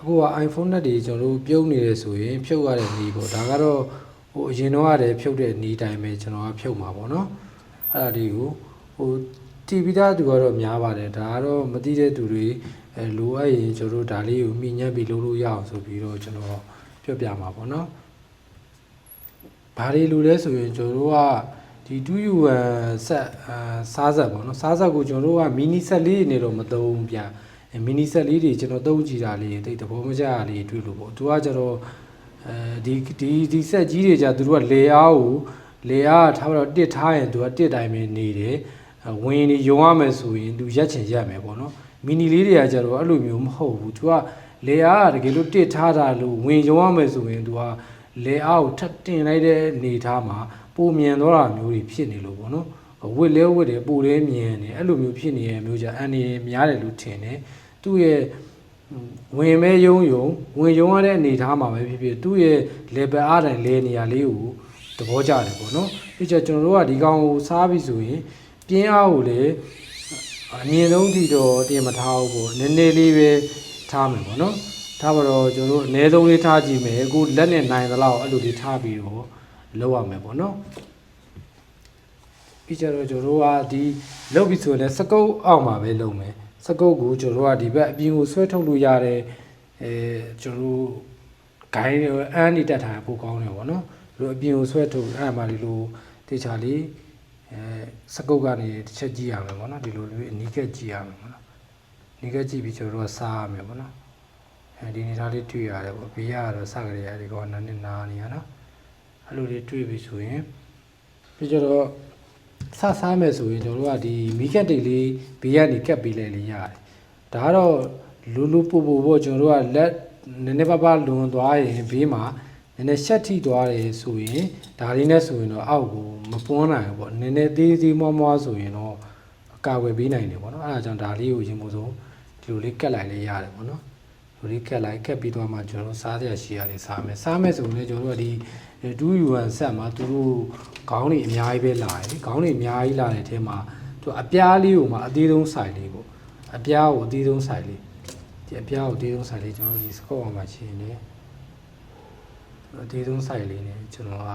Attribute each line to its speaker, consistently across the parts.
Speaker 1: အခုက iPhone နဲ့တွေကျွန်တော်တို့ပြုတ်နေတယ်ဆိုရင်ဖြုတ်ရတဲ့နီးပေါ့ဒါကတော့ဟိုအရင်တော့ရတယ်ဖြုတ်တဲ့နီးတိုင်းပဲကျွန်တော်ကဖြုတ်မှာပေါ့နော်အဲ့ဒါတွေကိုဟိုတီဗီသားသူကတော့များပါတယ်ဒါကတော့မသိတဲ့သူတွေအဲလိုအပ်ရင်ကျွန်တော်တို့ဒါလေးကိုမြင်ညက်ပြီးလုပ်လို့ရအောင်ဆိုပြီးတော့ကျွန်တော်ပြောပြမှာပေါ့နော်ဘာတွေလိုလဲဆိုရင်ကျွန်တော်တို့ကဒီ 2U1 ဆက်အာစားဆက်ပေါ့နော်စားဆက်ကိုကျွန်တော်တို့ကမီနီဆက်လေးနေတော့မသုံးဘူးဗျာ မီနီဆက်လေးတွေကျွန်တော်သုံးကြည့်တာလေးတိတ်သဘောမကျတာလေးတွေ့လို့ပေါ့သူကကျတော့အဲဒီဒီဒီဆက်ကြီးတွေじゃသူတို့ကလေအားကိုလေအားထားတော့တစ်ထားရင်သူကတစ်တိုင်းပဲနေတယ်အဲဝင်နေယုံရမယ်ဆိုရင်သူရက်ချင်ရက်မယ်ပေါ့နော်မီနီလေးတွေကကျတော့အဲ့လိုမျိုးမဟုတ်ဘူးသူကလေအားကတကယ်လို့တစ်ထားတာလို့ဝင်ယုံရမယ်ဆိုရင်သူကလေအားကိုထပ်တင်လိုက်တဲ့အနေထားမှာပုံမြန်သွားတာမျိုးတွေဖြစ်နေလို့ပေါ့နော်ဝစ်လဲဝစ်တယ်ပူလဲမြင်တယ်အဲ့လိုမျိုးဖြစ်နေရမျိုးじゃအန်နေများတယ်လို့ထင်တယ် သူ့ရဲ့ဝင်မဲယုံယုံဝင်ယုံရတဲ့အနေအထားမှာပဲဖြစ်ဖြစ်သူ့ရဲ့ level အားတိုင်းလဲနေရလေးကိုသဘောကျတယ်ပေါ့နော်ဒီချက်ကျွန်တော်တို့ကဒီကောင်ကိုစားပြီဆိုရင်ပြင်းအားကိုလည်းအမြင်ဆုံးထိတော့တင်မထားဘူးပေါ့နည်းနည်းလေးပဲထားမယ်ပေါ့နော်ထားပါတော့ကျွန်တော်တို့အနည်းဆုံးလေးထားကြည့်မယ်အခုလက်နဲ့နိုင်သလောက်အဲ့လိုလေးထားပြီးတော့လောက်ရမယ်ပေါ့နော်ပြီးကြတော့ကျွန်တော်တို့ကဒီလုတ်ပြီဆိုရင်လည်းစကုတ်အောက်မှာပဲလုပ်မယ် စကုတ်ကိုကျွန်တော်တို့ကဒီဘက်အပြင်ကိုဆွဲထုတ်လို့ရတဲ့အဲကျွန်တော်တို့ဂိုင်းတွေအန်းနေတက်ထားဖို့ကောင်းတယ်ပေါ့နော်ဒီလိုအပြင်ကိုဆွဲထုတ်အဲ့ဒါမှဒီလိုတေချာလေးအဲစကုတ်ကနေတစ်ချက်ကြည့်ရမယ်ပေါ့နော်ဒီလိုလေးအနီးကက်ကြည့်ရမယ်ပေါ့နော်အနီးကက်ကြည့်ပြီးကျွန်တော်တို့ကစားရမယ်ပေါ့နော်အဲဒီနေသားလေးတွေ့ရတယ်ပေါ့ဘေးကတော့စကြရဒီကောနာနဲ့နာနေရနော်အဲ့လိုလေးတွေ့ပြီဆိုရင်ပြီးကြတော့ ဆဆားမယ်ဆိုရင်ကျွန်တော်တို့ကဒီမီကက်တိတ်လေးဘေးကနေကက်ပေးလိုက်လေရတယ်။ဒါကတော့လူလူပူပူပေါ့ကျွန်တော်တို့ကလက်နည်းနည်းပါးပါးလွန်သွားရင်ဘေးမှာနည်းနည်းရှက်ထိသွားတယ်ဆိုရင်ဒါလေးနဲ့ဆိုရင်တော့အောက်ကိုမပွန်းနိုင်ဘူးပေါ့နည်းနည်းသေးသေးမွားမွားဆိုရင်တော့အကာအကွယ်ပေးနိုင်တယ်ပေါ့နော်အဲဒါကြောင့်ဒါလေးကိုရင်မို့ဆုံးဒီလိုလေးကက်လိုက်လေရတယ်ပေါ့နော်ဒီ လိုလေးကက်လိုက်ကက်ပြီးတော့မှကျွန်တော်တို့စားရရှိရတယ်စားမယ်စားမယ်ဆိုရင်လည်းကျွန်တော်တို့ကဒီ 2UN ဆက်မှာသူတို့ခေါင်းတွေအများကြီးပဲလာတယ်လေခေါင်းတွေအများကြီးလာတဲ့အထဲမှာသူအပြားလေးကိုမှအသေးဆုံးဆိုင်လေးပေါ့အပြားကိုအသေးဆုံးဆိုင်လေးဒီအပြားကိုအသေးဆုံးဆိုင်လေးကျွန်တော်တို့ဒီစကော့အောင်မှာရှင်းနေအသေးဆုံးဆိုင်လေးနဲ့ကျွန်တော်က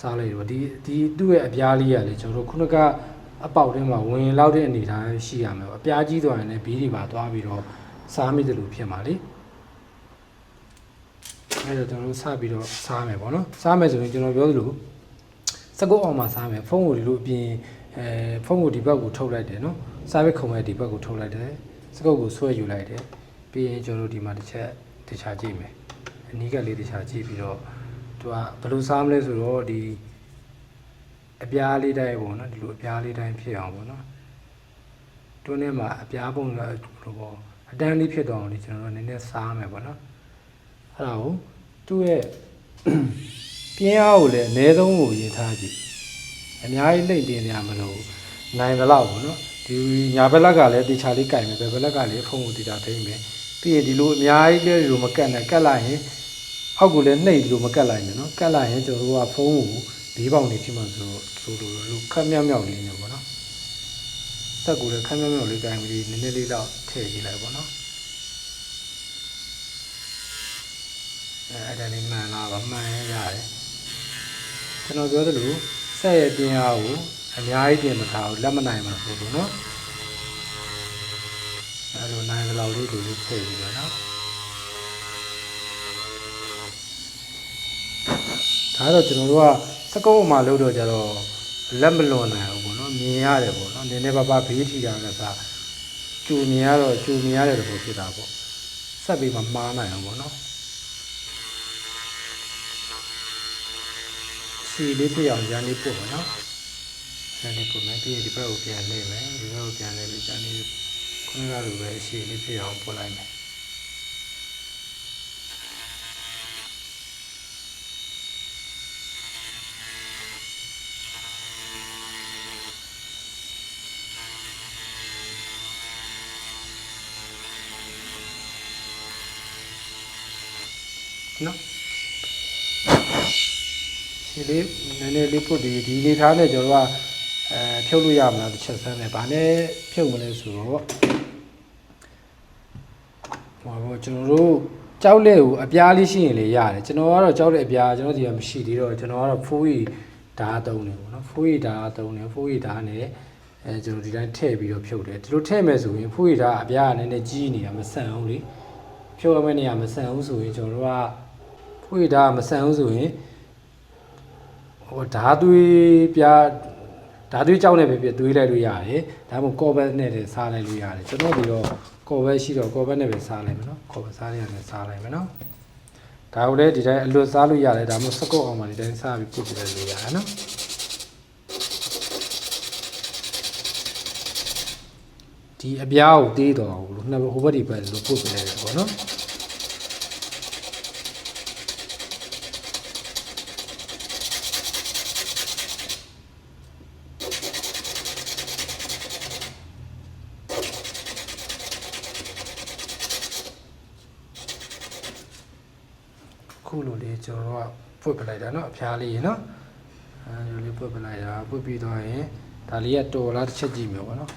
Speaker 1: စားလိုက်တော့ဒီဒီသူ့ရဲ့အပြားလေးကလေကျွန်တော်တို့ခုနကအပေါက်ထဲမှာဝင်လောက်တဲ့အနေအထားရှိရမယ်ပေါ့အပြားကြီးသွားရင်လည်းဘီးတွေပါသွားပြီးတော့စားမိတယ်လို့ဖြစ်မှာလေ အဲ့တော့ကျွန်တော်တို့စပြီးတော့စားမယ်ပေါ့နော်စားမယ်ဆိုရင်ကျွန်တော်ပြောသလိုစကုတ်အောင်မှာစားမယ်ဖုန်းကိုဒီလိုအပြင်အဲဖုန်းကိုဒီဘက်ကိုထုတ်လိုက်တယ်နော်စားပဲခုံမဲ့ဒီဘက်ကိုထုတ်လိုက်တယ်စကုတ်ကိုဆွဲယူလိုက်တယ်ပြီးရင်ကျွန်တော်တို့ဒီမှာတစ်ချက်တခြားကြည့်မယ်အနီးကလေးတခြားကြည့်ပြီးတော့သူကဘယ်လိုစားမလဲဆိုတော့ဒီအပြားလေးတိုင်းပေါ့နော်ဒီလိုအပြားလေးတိုင်းဖြစ်အောင်ပေါ့နော်တွင်းထဲမှာအပြားပုံကဘယ်လိုပေါ့အတန်းလေးဖြစ်သွားအောင်ဒီကျွန်တော်တို့နည်းနည်းစားမယ်ပေါ့နော် အဲ့ဒါကိုသူ့ရဲ့ပြင်းအားကိုလည်းအနည်းဆုံးကိုရေးထားကြည့်အများကြီးလိမ့်တင်နေရမလို့နိုင်သလောက်ပေါ့နော်ဒီညာဘက်လက်ကလည်းတေချာလေးကြိုင်မယ်ဘယ်ဘက်လက်ကလည်းဖုံးကိုတေချာထိမ့်မယ်ပြီးရင်ဒီလိုအများကြီးလည်းဒီလိုမကတ်နဲ့ကတ်လိုက်ရင်အောက်ကိုလည်းနှိပ်ဒီလိုမကတ်လိုက်နဲ့နော်ကတ်လိုက်ရင်ကျွန်တော်တို့ကဖုံးကိုဘေးပေါင်နေဖြစ်မှဆိုတော့ဆိုလိုလိုခက်မြောက်မြောက်လေးနေပေါ့နော်ဆက်ကိုလည်းခက်မြောက်မြောက်လေးကြိုင်ပြီးနည်းနည်းလေးတော့ထည့်ကြည့်လိုက်ပေါ့နော် အဲအဲ့ဒါလေးမှန်လားဗမှန်ရရတယ်ကျွန်တော်ပြောသလိုဆက်ရဲ့ပြင်အားကိုအများကြီးပြင်မထားဘူးလက်မနိုင်မှာဆိုလို့နော်အဲ့လိုနိုင်တဲ့လောက်လေးလူလေးထည့်ပြီးတော့နော်ဒါတော့ကျွန်တော်တို့ကစကုပ်အမှလို့တော့ကြတော့လက်မလွန်နိုင်ဘူးပေါ့နော်မြင်ရတယ်ပေါ့နော်နည်းနည်းပါးပါးဘေးထီတာကစားကျူမြင်ရတော့ကျူမြင်ရတယ်လို့ဖြစ်တာပေါ့ဆက်ပြီးမှမှားနိုင်အောင်ပေါ့နော် စီလေးပြအောင်ရန်လေးပို့မယ်နော်ရန်လေးပို့မယ်ပြီးရင်ဒီဘက်ကိုပြန်လှည့်မယ်ဒီဘက်ကိုပြန်လှည့်ပြီးရန်လေးခုနကလိုပဲစီလေးပြအောင်ပို့လိုက်မယ်နော် ဒီလေးနည်းနည်းလေးပုတ်ဒီဒီလေးထားနဲ့ကျွန်တော်တို့ကအဲဖြုတ်လို့ရမလားတစ်ချက်စမ်းတယ်ဗာနဲ့ဖြုတ်မလဲဆိုတော့ဟိုဘောကျွန်တော်တို့ကြောက်လက်ကိုအပြားလေးရှိရင်လေရတယ်ကျွန်တော်ကတော့ကြောက်လက်အပြားကျွန်တော်ဒီကမရှိသေးတော့ကျွန်တော်ကတော့ဖိုးရီဓာတ်သုံးတယ်ပေါ့နော်ဖိုးရီဓာတ်သုံးတယ်ဖိုးရီဓာတ်နဲ့အဲကျွန်တော်ဒီတိုင်းထည့်ပြီးတော့ဖြုတ်တယ်ဒီလိုထည့်မယ်ဆိုရင်ဖိုးရီဓာတ်အပြားကနည်းနည်းကြီးနေတာမဆန်ဘူးလေဖြုတ်ရမယ့်နေရာမဆန်ဘူးဆိုရင်ကျွန်တော်တို့ကဖိုးရီဓာတ်မဆန်ဘူးဆိုရင် ဟိုဓာတ်သွေးပြားဓာတ်သွေးကြောက်နေပဲပြသွေးလိုက်လို့ရတယ်ဒါမှမဟုတ်ကော်ဘက်နဲ့လည်းစားလိုက်လို့ရတယ်ကျွန်တော်ဒီတော့ကော်ဘက်ရှိတော့ကော်ဘက်နဲ့ပဲစားလိုက်မယ်နော်ကော်ဘက်စားရရင်လည်းစားလိုက်မယ်နော်ဒါကိုလည်းဒီတိုင်းအလွတ်စားလို့ရတယ်ဒါမှမဟုတ်စကုတ်အောင်မှဒီတိုင်းစားပြီးပုတ်ပြလိုက်လို့ရတယ်နော်ဒီအပြားကိုတေးတော်အောင်လို့နှစ်ဘက်ဟိုဘက်ဒီဘက်လို့ပုတ်ပြလိုက်တယ်ပေါ့နော် ခုလိုလေးကျွန်တော်တို့ကပုတ်ပြလိုက်တာနော်အဖျားလေးရေနော်အဲဒီလိုလေးပုတ်ပြလိုက်တာပုတ်ပြီးတော့ရင်ဒါလေးကတော်လားတစ်ချက်ကြည့်မယ်ပေါ့နော်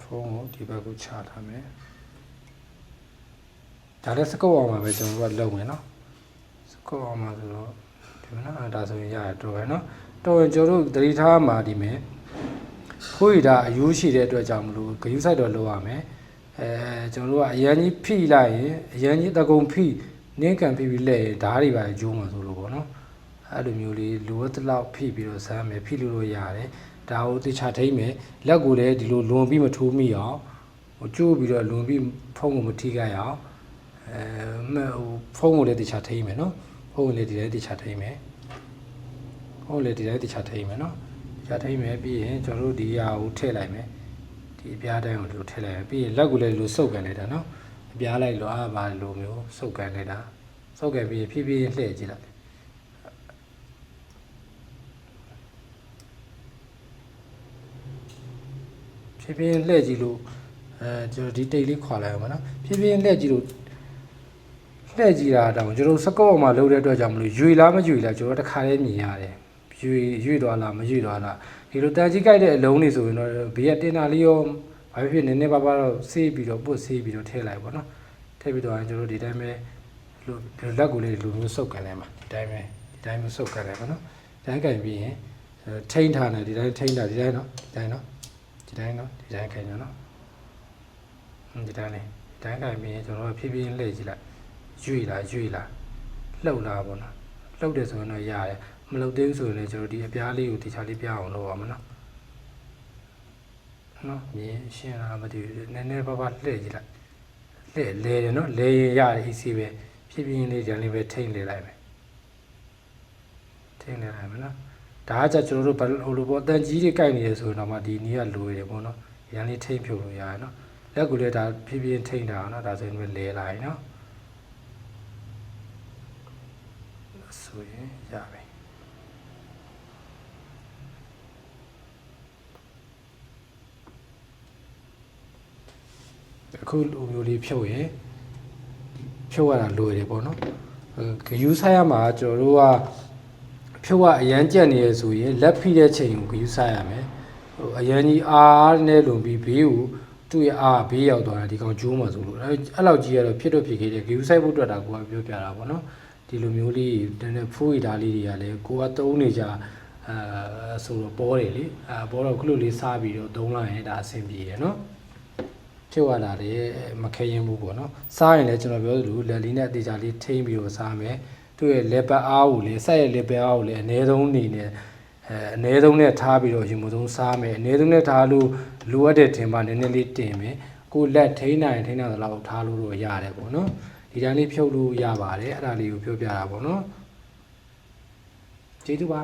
Speaker 1: ဖုန်းကိုဒီဘက်ကိုချထားမယ်ဒါလည်းစကုတ်အောင်မှာပဲကျွန်တော်တို့ကလုပ်မယ်နော်စကုတ်အောင်မှာဆိုတော့ဒီမှာနော်ဒါဆိုရင်ရတယ်တော်ရယ်နော်တော်ရင်ကျွန်တော်တို့သတိထားမှာဒီမယ်ခိုးရတာအယိုးရှိတဲ့အတွက်ကြောင့်မလို့ဂယုဆိုင်တော့လုပ်ရမယ်အဲကျွန်တော်တို့ကအရန်ကြီးဖိလိုက်ရင်အရန်ကြီးတကုံဖိ နင်းကန်ဖိပြီးလဲရင်ဓားတွေပါကျိုးမှာဆိုလို့ပေါ့နော်အဲ့လိုမျိုးလေးလိုအပ်တဲ့လောက်ဖိပြီးတော့ဆမ်းမယ်ဖိလို့လို့ရတယ်ဒါကိုတေချာထိမ့်မယ်လက်ကိုလည်းဒီလိုလွန်ပြီးမထိုးမိအောင်ဟိုကျိုးပြီးတော့လွန်ပြီးဖုံးကိုမထိခိုက်အောင်အဲမဟိုဖုံးကိုလည်းတေချာထိမ့်မယ်နော်ဖုံးကိုလည်းဒီတိုင်းတေချာထိမ့်မယ်ဖုံးကိုလည်းဒီတိုင်းတေချာထိမ့်မယ်နော်တေချာထိမ့်မယ်ပြီးရင်ကျွန်တော်တို့ဒီဟာကိုထည့်လိုက်မယ်ဒီအပြားတိုင်းကိုဒီလိုထည့်လိုက်ရပြီးရင်လက်ကိုလည်းဒီလိုစုပ်ကန်လိုက်တာနော်အ ပြားလိုက်လို့အားပါလိုမျိုးစုပ်ကန်လိုက်တာစုပ်ကန်ပြီးရင်ဖြည်းဖြည်းလှည့်ကြည့်လိုက်ဖြည်းဖြည်းလှည့်ကြည့်လို့အဲကျွန်တော်ဒီတိတ်လေးခွာလိုက်အောင်မနော်ဖြည်းဖြည်းလှည့်ကြည့်လို့လှည့်ကြည့်တာတောင်ကျွန်တော်စကော့မှာလုပ်တဲ့အတွက်ကြောင့်မလို့ရွေလားမရွေလားကျွန်တော်တခါလေးမြင်ရတယ်ရွေရွေသွားလားမရွေသွားလားဒီလိုတန်ကြီးကြိုက်တဲ့အလုံးတွေဆိုရင်တော့ဘေးကတင်တာလေးရော ဘာဖြစ်ဖြစ်နည်းနည်းပါးပါးတော့ဆေးပြီးတော့ပုတ်ဆေးပြီးတော့ထည့်လိုက်ပါတော့ထည့်ပြီးတော့ကျွန်တော်ဒီတိုင်းပဲလို့လက်ကိုလေးလူမျိုးစုပ်ကန်လိုက်မှာဒီတိုင်းပဲဒီတိုင်းမျိုးစုပ်ကန်လိုက်ပါနော်ဒီတိုင်းကန်ပြီးရင်ထိန်းထားတယ်ဒီတိုင်းထိန်းတာဒီတိုင်းနော်ဒီတိုင်းနော်ဒီတိုင်းနော်ဒီတိုင်းကန်နော်ဒီတိုင်းလေးဒီတိုင်းကန်ပြီးရင်ကျွန်တော်ဖြည်းဖြည်းလှည့်ကြည့်လိုက်ရွေလားရွေလားလှုပ်လားပေါ့နော်လှုပ်တယ်ဆိုရင်တော့ရတယ်မလှုပ်သေးဘူးဆိုရင်လည်းကျွန်တော်ဒီအပြားလေးကိုတခြားလေးပြအောင်လုပ်အောင်မနော် နော်မြင်ရှင်းလားမသိဘူးနည်းနည်းပါးပါးလှည့်ကြည့်လိုက်လှည့်လဲတယ်နော်လဲရင်ရတယ် easy ပဲဖြည်းဖြည်းလေးကြံလေးပဲထိမ့်လေလိုက်မယ်ထိမ့်လေလိုက်မယ်နော်ဒါကကြကျွန်တော်တို့ဘယ်ဟိုလိုပေါ့အတန်ကြီးတွေကြိုက်နေရဆိုရင်တော့မှဒီနီးကလိုရပေါ့နော်ရန်လေးထိမ့်ဖြုတ်လို့ရတယ်နော်လက်ကူလည်းဒါဖြည်းဖြည်းထိမ့်တာနော်ဒါဆိုရင်လဲလိုက်နော်ဆိုရင်ရပြီ အခုလိုမျိုးလေးဖြုတ်ရင်ဖြုတ်ရတာလွယ်တယ်ပေါ့နော်ဂယူးဆိုင်ရမှာကျွန်တော်တို့ကဖြုတ်ရအရန်ကြက်နေရဆိုရင်လက်ဖိတဲ့ချိန်ကိုဂယူးဆိုင်ရမယ်ဟိုအရန်ကြီးအားနဲ့လုံပြီးဘေးကိုသူ့ရဲ့အားဘေးရောက်သွားတာဒီကောင်ကျိုးမှာဆိုလို့အဲအဲ့လောက်ကြီးရတော့ဖြစ်တော့ဖြစ်ခဲ့တယ်ဂယူးဆိုင်ဖို့အတွက်တာကိုကပြောပြတာပေါ့နော်ဒီလိုမျိုးလေးတည်းနဲ့ဖိုးရီဓာလေးတွေကလည်းကိုကသုံးနေကြအဲဆိုတော့ပေါ်တယ်လေအဲပေါ်တော့ခုလိုလေးစားပြီးတော့သုံးလိုက်ရင်ဒါအဆင်ပြေရနော် ဖြစ်သွားတာလေမခဲရင်ဘူးပေါ့နော်စားရင်လည်းကျွန်တော်ပြောသလိုလက်လေးနဲ့အသေးချာလေးထိမ့်ပြီးတော့စားမယ်သူ့ရဲ့လက်ပတ်အားကိုလည်းဆက်ရဲ့လက်ပတ်အားကိုလည်းအနည်းဆုံးအနေနဲ့အဲအနည်းဆုံးနဲ့ထားပြီးတော့ရင်မဆုံးစားမယ်အနည်းဆုံးနဲ့ထားလို့လိုအပ်တဲ့တင်ပါနည်းနည်းလေးတင်မယ်ကိုလက်ထိန်းနိုင်ထိန်းနိုင်သလောက်ထားလို့တော့ရတယ်ပေါ့နော်ဒီတိုင်းလေးဖြုတ်လို့ရပါတယ်အဲ့ဒါလေးကိုပြောပြတာပေါ့နော်ကျေးဇူးပါ